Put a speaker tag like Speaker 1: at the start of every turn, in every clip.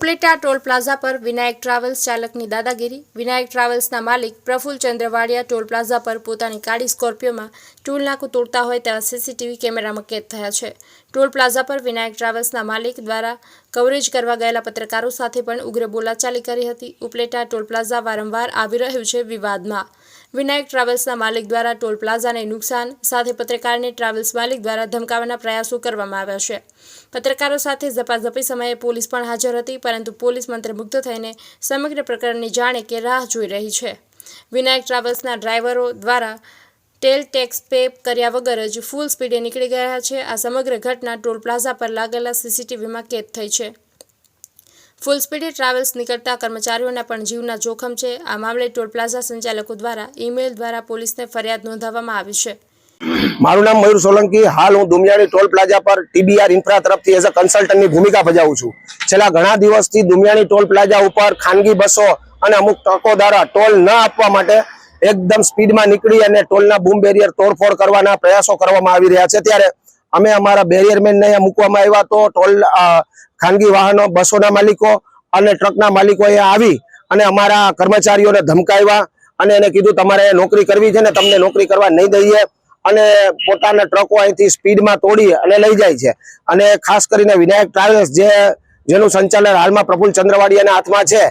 Speaker 1: Upleta toll plaza પર Vinayak travels ચાલકની દાદાગીરી. વિનાયક ટ્રાવેલ્સના માલિક પ્રફુલ ચંદ્રવાડિયા ટોલ પ્લાઝા પર પોતાની કાળી સ્કોર્પિયોમાં ટૂલ નાકું તોડતા હોય તેવા સીસીટીવી કેમેરામાં કેદ થયા છે. ટોલ પ્લાઝા પર વિનાયક ટ્રાવેલ્સના માલિક દ્વારા કવરેજ કરવા ગયેલા પત્રકારો સાથે પણ ઉગ્ર બોલાચાલી કરી હતી. ઉપલેટા ટોલ પ્લાઝા વારંવાર આવી રહ્યું છે વિવાદમાં. વિનાયક ટ્રાવેલ્સના માલિક દ્વારા ટોલ પ્લાઝાને નુકસાન, સાથે પત્રકારને ટ્રાવેલ્સ માલિક દ્વારા ધમકાવવાના પ્રયાસો કરવામાં આવ્યા છે. પત્રકારો સાથે ઝપાઝપી સમયે પોલીસ પણ હાજર હતી, પરંતુ પોલીસ મંત્રમુગ્ધ થઈને સમગ્ર પ્રકરણની જાણે કે રાહ જોઈ રહી છે. વિનાયક ટ્રાવેલ્સના ડ્રાઈવરો દ્વારા ટેલ ટેક્સ પે કર્યા વગર જ ફૂલ સ્પીડે નીકળી ગયા છે. આ સમગ્ર ઘટના ટોલ પ્લાઝા પર લાગેલા સીસીટીવીમાં કેદ થઈ છે. ફૂલ સ્પીડે ટ્રાવેલ્સ નીકળતા કર્મચારીઓના પણ જીવના જોખમ છે. આ મામલે ટોલ પ્લાઝા સંચાલકો દ્વારા ઈમેલ દ્વારા પોલીસને ફરિયાદ નોંધાવવામાં આવી છે.
Speaker 2: મારું નામ મયુર સોલંકી. હાલ હું દુમિયાણી ટોલ પ્લાઝા પર ટીબીઆર ઇન્ફ્રા તરફથી એઝ અ કન્સલ્ટન્ટની ભૂમિકા ભજાવું છું. છેલ્લા ઘણા દિવસથી દુમિયાણી ટોલ પ્લાઝા ઉપર ખાનગી બસો અને અમુક ટ્રકો દ્વારા ટોલ ન આપવા માટે એકદમ સ્પીડમાં નીકળી અને ટોલના બૂમ બેરિયર તોડફોડ કરવાના પ્રયાસો કરવામાં આવી રહ્યા છે. ત્યારે અમે અમારા બેરિયરમેનને અહીંયા મૂકવામાં આવ્યા તો ટોલ ખાનગી વાહનો, બસોના માલિકો અને ટ્રકના માલિકો અહીંયા આવી અને અમારા કર્મચારીઓને ધમકાવ્યા અને એને કીધું, તમારે નોકરી કરવી છે ને તમને નોકરી કરવા નહીં દઈએ. અને પોતાના ટ્રકો અહીંથી સ્પીડમાં તોડી અને લઈ જાય છે. અને ખાસ કરીને વિનાયક ટ્રાવેલ્સ જે, જેનું સંચાલન હાલમાં પ્રફુલ ચંદ્રવાડિયાના હાથમાં છે,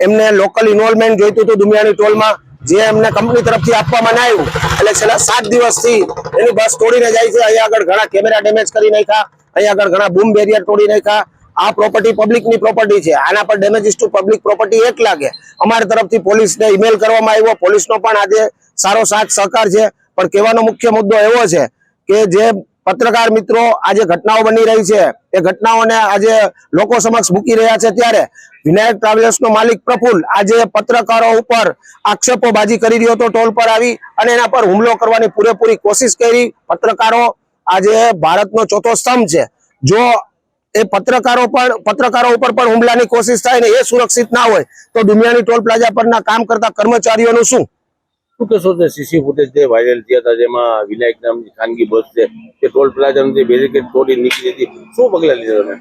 Speaker 2: એમને લોકલ ઇન્વોલ્વમેન્ટ જોઈતું હતું દુમિયાની ટોલમાં. જે એમને કંપની તરફથી આપવામાં ના આવ્યું. એટલે છેલ્લા સાત દિવસથી એની બસ તોડીને જાય છે. અહીંયા આગળ ઘણા કેમેરા ડેમેજ કરી નાખ્યા. અહીંયા આગળ ઘણા બૂમ બેરિયર તોડી નાખ્યા. આ પ્રોપર્ટી પબ્લિકની પ્રોપર્ટી છે. આના પર ડેમેજીસ ટુ પબ્લિક પ્રોપર્ટી એક લાગે. અમારી તરફથી પોલીસને ઈમેલ કરવામાં આવ્યો. પોલીસનો પણ આજે સારો સાથ સહકાર છે. પણ કહેવાનો મુખ્ય મુદ્દો એવો છે કે જે પત્રકાર મિત્રો, આજે ઘટનાઓ બની રહી છે. એ ઘટનાઓને આજે લોકો સમક્ષ મૂકી રહ્યા છે ત્યારે વિનાયક ટ્રાવેલ્સનો માલિક પ્રફુલ આજે પત્રકારો ઉપર આક્ષેપોબાજી કરી રહ્યો હતો, ટોલ પર આવી અને એના પર હુમલો કરવાની પૂરેપૂરી કોશિશ કરી. પત્રકારો, આજે ભારતનો ચોથો સ્તંભ છે. જો એ પત્રકારો પણ, પત્રકારો ઉપર પણ હુમલાની કોશિશ થાય ને એ સુરક્ષિત ના હોય, તો દુનિયાની ટોલ પ્લાઝા પરના કામ કરતા કર્મચારીઓનું શું?
Speaker 3: શું કહેશો તે સીસી ફૂટેજ જે વાયરલ થયા હતા જેમાં વિનાયક નામની ખાનગી બસ છે તે ટોલ પ્લાઝાનું જે બેરિકેડ તોડી નીકળી હતી. શું પગલાં લીધા તમે?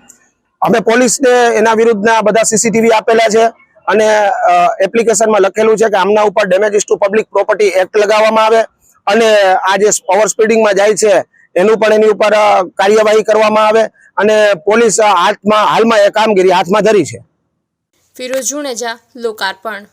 Speaker 2: અમે પોલીસને એના વિરુદ્ધના બધા સીસીટીવી આપેલા છે અને એપ્લિકેશનમાં લખેલું છે કે આમના ઉપર damages to public property act લગાવવામાં આવે અને આ જે ઓવર સ્પીડિંગમાં જાય છે એનું પણ એની ઉપર કાર્યવાહી કરવામાં આવે અને પોલીસ હાથમાં હાલમાં એ કામગીરી હાથમાં ધરી છે.
Speaker 1: ફિરોજ જુણેજા લોકાર્પણ.